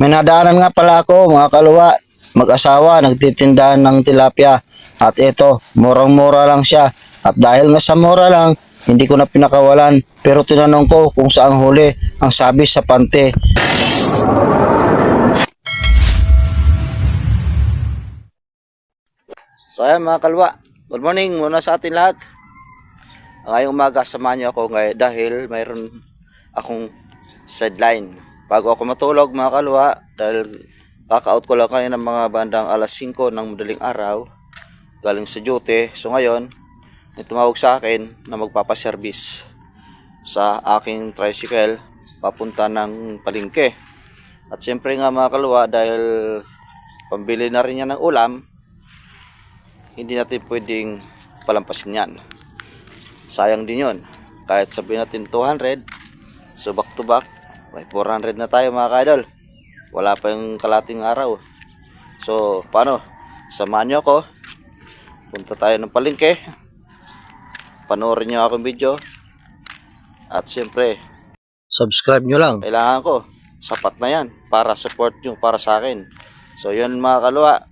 May nadaanan nga pala ako mga kaluwa, mag-asawa, nagtitindahan ng tilapia. At ito, murang-mura lang siya. At dahil nga sa mura lang, hindi ko na pinakawalan. Pero tinanong ko kung saan huli ang sabi sa pante. So ayan mga kalwa, good morning muna sa atin lahat. Ngayong umaga samahan niyo ako ngayon dahil mayroon akong sideline. Bago ako matulog mga kalwa, dahil kaka-out ko lang kayo ng mga bandang alas 5 ng madaling araw, galing sa duty. So ngayon, may tumawag sa akin na magpapaservice sa aking tricycle papunta ng palingke. At siyempre nga mga kalwa, dahil pambili na rin niya ng ulam, hindi natin pwedeng palampasin yan. Sayang din yun. Kahit sabihin natin 200, so back to back, may 400 na tayo mga kaidol. Wala pa yung kalating araw. So, paano? Samahan nyo ako. Punta tayo ng palengke. Panoorin nyo akong video. At siyempre, subscribe nyo lang. Kailangan ko. Sapat na yan. Para support nyo para sa akin. So, yun mga kalwa.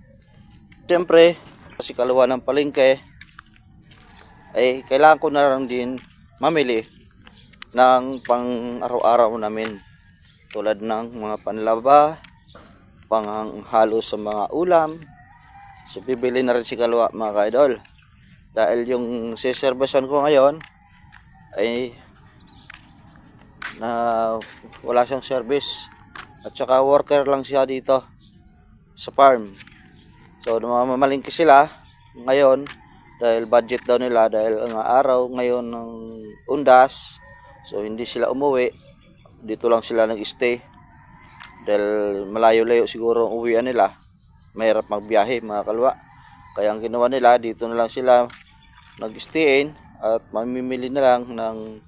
Siyempre, kasi kaluwa ng palengke, ay kailangan ko na lang din mamili ng pang araw-araw namin tulad ng mga panlaba, panghalo sa mga ulam. So bibili na rin si Kalwa mga ka-idol. Dahil yung siservisan ko ngayon ay na wala siyang service at saka worker lang siya dito sa farm. So mamalingki sila ngayon dahil budget daw nila dahil ang araw ngayon ng undas so hindi sila umuwi dito lang sila nag-stay dahil malayo-layo siguro ang uwian nila mahirap magbiyahe mga kalwa kaya ang ginawa nila dito na lang sila nag-stayin at mamimili na lang ng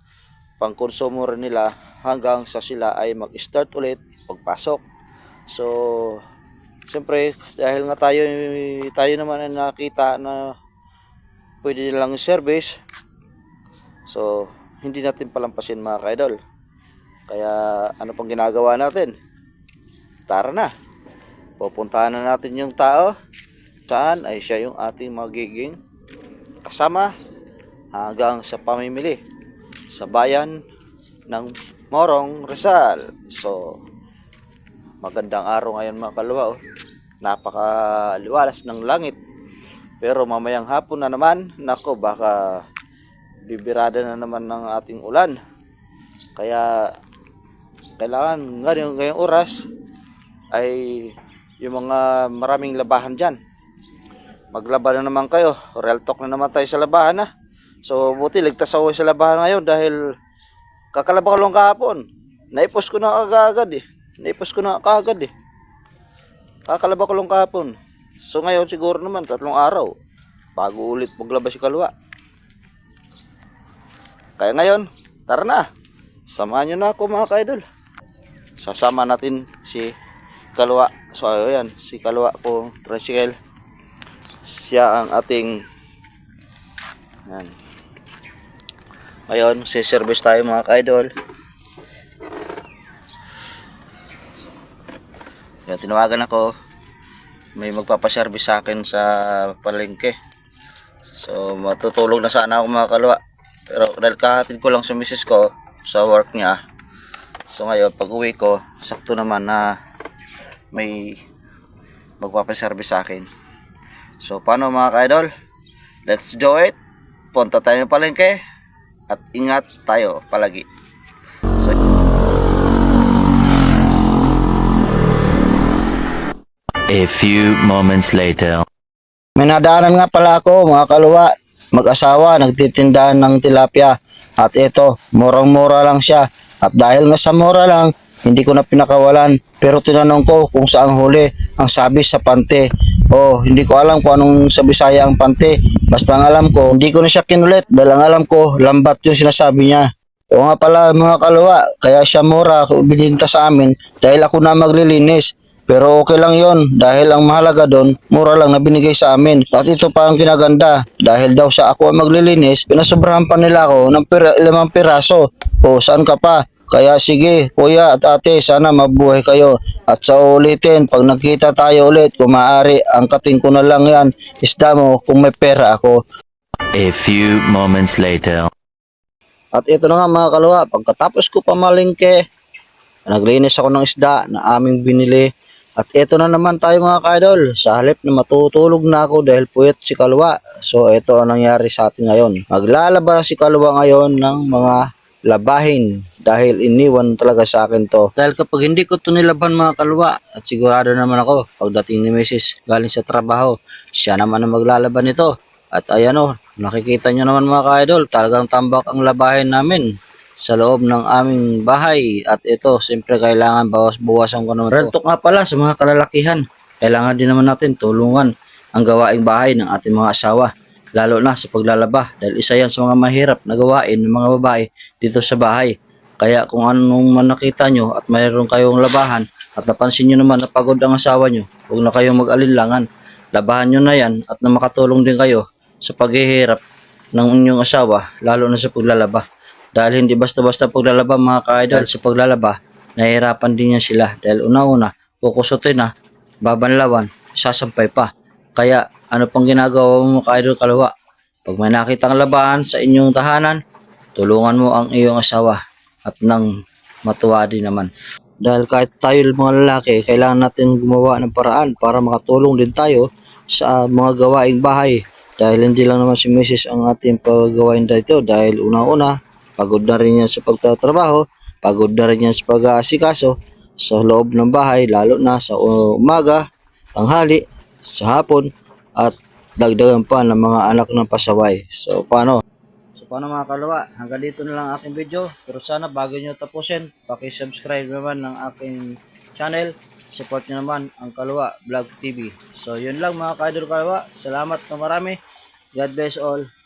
pangkonsumo nila hanggang sa sila ay mag-start ulit pagpasok so Siyempre, dahil nga tayo, tayo naman ang nakita na pwede nilang service. So, hindi natin palampasin mga kaidol. Kaya, ano pang ginagawa natin? Tara na. Pupuntahan na natin yung tao. Saan ay siya yung ating magiging kasama hanggang sa pamimili sa bayan ng Morong Rizal. So, magandang araw ngayon mga kalwa oh. napakaliwalas ng langit pero mamayang hapon na naman nako baka bibirada na naman ng ating ulan kaya kailangan ngayong, ngayong oras ay yung mga maraming labahan dyan maglaba na naman kayo real talk na naman tayo sa labahan ha so buti ligtas ako sa labahan ngayon dahil kakalaba ko lang kahapon naipos ko na agad eh naipos ko na kagad eh. Kakalaba ko lang kahapon. So ngayon siguro naman tatlong araw bago ulit maglaba si Kalwa. Kaya ngayon, tara na. Samahan nyo na ako mga kaidol. Sasama natin si Kalwa. So ayan, si Kalwa ko tricycle. Siya ang ating yan. Ngayon, si service tayo mga kaidol. Kaya tinawagan ako. May magpapaservice sa akin sa palengke. So matutulog na sana ako mga kalwa. Pero dahil kahatid ko lang sa misis ko sa work niya. So ngayon pag uwi ko, sakto naman na may magpapaservice sa akin. So paano mga ka-idol? Let's do it. Punta tayo ng palengke at ingat tayo palagi. So A few moments later. May nadaanan nga pala ako mga kaluwa, mag-asawa, nagtitindahan ng tilapia. At ito, murang-mura lang siya. At dahil nga sa mura lang, hindi ko na pinakawalan. Pero tinanong ko kung saan huli ang sabi sa pante. Oh, hindi ko alam kung anong sa Bisaya ang pante. Basta ang alam ko, hindi ko na siya kinulit. Dahil ang alam ko, lambat yung sinasabi niya. O nga pala mga kaluwa, kaya siya mura bininta sa amin dahil ako na maglilinis. Pero okay lang yon dahil ang mahalaga doon, mura lang na binigay sa amin. At ito pa ang kinaganda, dahil daw sa ako ang maglilinis, pinasobrahan pa nila ako ng pira, limang piraso. O saan ka pa? Kaya sige, kuya at ate, sana mabuhay kayo. At sa ulitin, pag nagkita tayo ulit, kung maaari, angkatin ko na lang yan. Isda mo kung may pera ako. A few moments later. At ito na nga mga kalwa, pagkatapos ko pamalingke, naglinis ako ng isda na aming binili. At ito na naman tayo mga kaidol, sa halip na matutulog na ako dahil puyat si kalwa. So ito ang nangyari sa atin ngayon. Maglalaba si kalwa ngayon ng mga labahin dahil iniwan talaga sa akin to. Dahil kapag hindi ko to nilaban mga kalwa, at sigurado naman ako, pagdating ni Mrs. galing sa trabaho, siya naman ang maglalaban nito. At ayan o, nakikita nyo naman mga ka-idol, talagang tambak ang labahin namin sa loob ng aming bahay. At ito, siyempre kailangan bawas-bawasan ko naman talk nga pala sa mga kalalakihan. Kailangan din naman natin tulungan ang gawaing bahay ng ating mga asawa. Lalo na sa paglalaba dahil isa yan sa mga mahirap na gawain ng mga babae dito sa bahay. Kaya kung anong man nakita nyo at mayroon kayong labahan at napansin nyo naman na pagod ang asawa nyo, huwag na kayong mag-alinlangan. Labahan nyo na yan at na makatulong din kayo sa paghihirap ng inyong asawa, lalo na sa paglalaba. Dahil hindi basta-basta paglalaba mga ka-idol, sa paglalaba, nahihirapan din yan sila. Dahil una-una, kukusutin na, babanlawan, sasampay pa. Kaya ano pang ginagawa mo ka-idol kalawa? Pag may nakitang labahan sa inyong tahanan, tulungan mo ang iyong asawa at nang matuwa din naman. Dahil kahit tayo mga lalaki, kailangan natin gumawa ng paraan para makatulong din tayo sa mga gawaing bahay. Dahil hindi lang naman si Mrs. ang ating paggawain dito. Dahil una-una, pagod na rin yan sa pagtatrabaho, pagod na rin yan sa pag-aasikaso sa loob ng bahay, lalo na sa umaga, tanghali, sa hapon, at dagdagan pa ng mga anak ng pasaway. So, paano? So, paano mga kalawa? Hanggang dito na lang ang aking video. Pero sana bago nyo tapusin, paki-subscribe naman ng aking channel. Support nyo naman ang Kalwa Vlog TV. So, yun lang mga ka-idol Kalwa. Salamat na marami. God bless all.